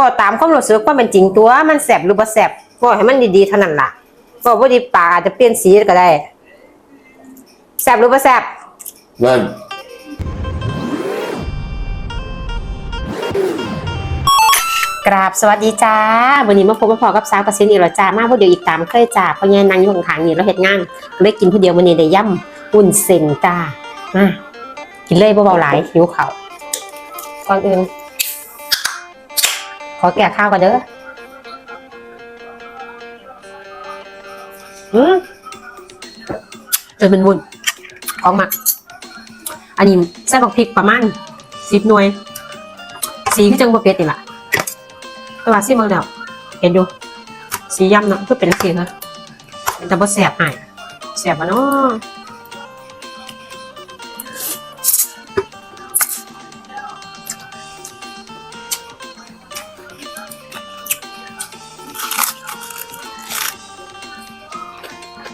ก็ตามความรู้สึกความเป็นจริงตัวมันแสบหรือบ่แสบก็ให้มันดีๆเท่านั้นล่ะก็บ่ดีปากอาจจะเปลี่ยนสีก็ได้แสบหรือบ่แสบนั่นกราบสวัสดีจ้าวันนี้มาพบมาพอกับสาวกสินอีกแล้วจ้ามาผู้เดียวอีกตามเคยจ้าเพราะงั้นนางอยู่ข้างๆนี่เราเฮ็ดงานเลยกินผู้เดียววันนี้ได้ย่ำอุ่นเส้นจ้ามากินเลยเบาๆหลายหิวข้าวก่อนอื่น ขอแก่ข้าวก่อนเด้ออืมเออมันวุ่นของหมัก อันนี้ใส่บักพริกประมาณสิบหน่วย สีก็จังบ่เผ็ดนี่ล่ะแต่ว่าซิมเบิ่งแล้วเห็นอยู่สีย่ำเนาะก็เป็นสีนะแต่บ่แสบหายแสบอะเนาะ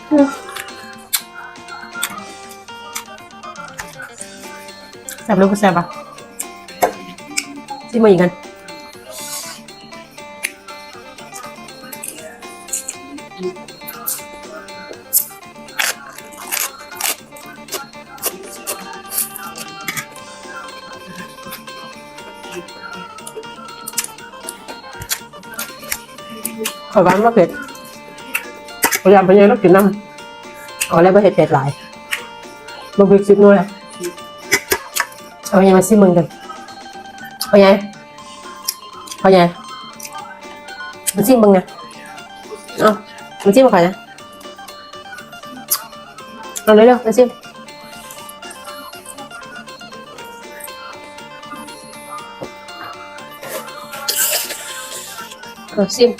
แสบหรือบ่แสบอะซิมมาอีกกันขอบ้านว่าเผ็ด พยายามพยายามต้องกินน้ำเอาแล้วว่าเผ็ดเผ็ดหลายบางพริกซิบนู่นแหละเอาไงมาซิมึงกันเอาไงเอาไงมาซิมึงนะเอามาซิมมาขอยนะเอาเร็วๆมาซิมเอาซิม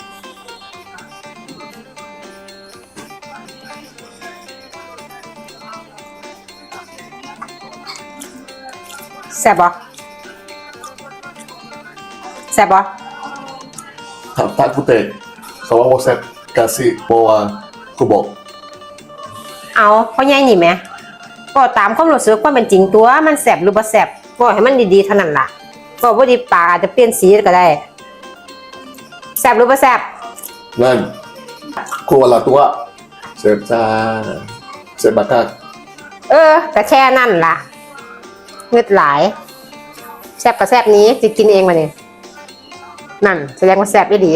แซ่บบ่แซ่บบ่ถามตาคุเตะเขาว่าโมเซตกาซิโปวาคุบอกเอาเพราะไงนี่แหม่ก็ตามความรู้สึกความเป็นจริงตัวมันแซ่บหรือบ่แซ่บก็ให้มันดีๆเท่านั้นล่ะก็บ่ดีปากอาจจะเปลี่ยนสีก็ได้แซ่บหรือบ่แซ่บนั่นครัวละตัวเซฟจ้าเซฟบากากเออก็แค่นั่นล่ะ เงืดหลายแซ่บกับแซ่บนี้สิกินเองมาเนี่ยนั่นแสดงว่าแซ่บอีหลี